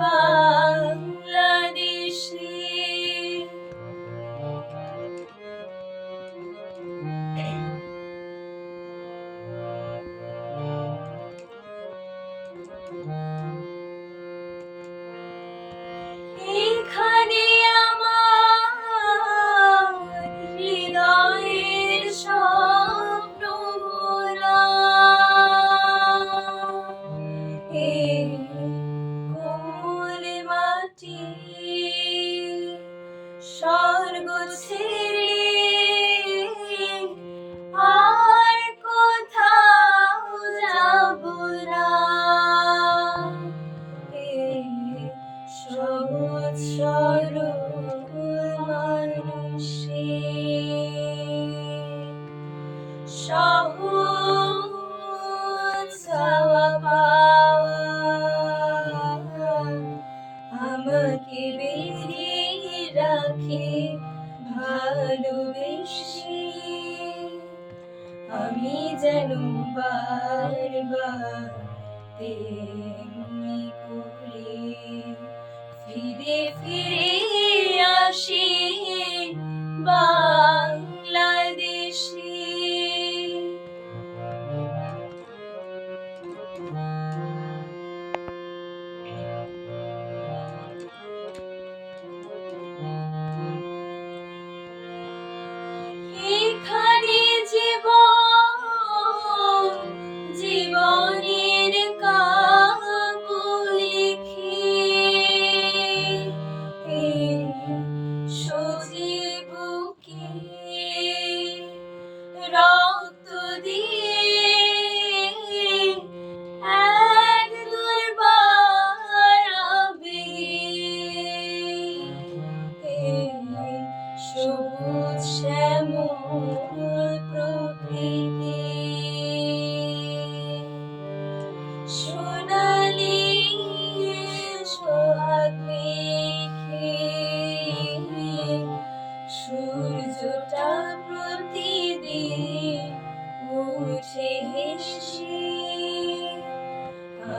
Bye. see. ভালোবেসে আমি যেন বারবার তেমনি করে ফিরে ফিরে আসি বাংলাদেশে।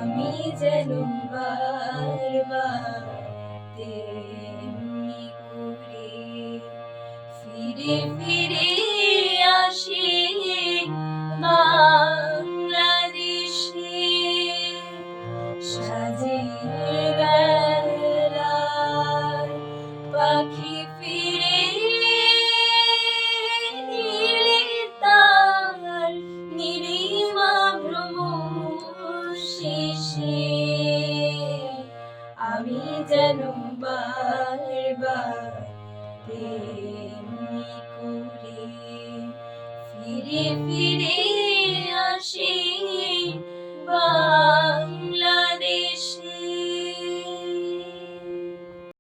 আমি যেন বারবার তেমনি ফিরে ফিরে প্রেম করে ফিরে ফিরে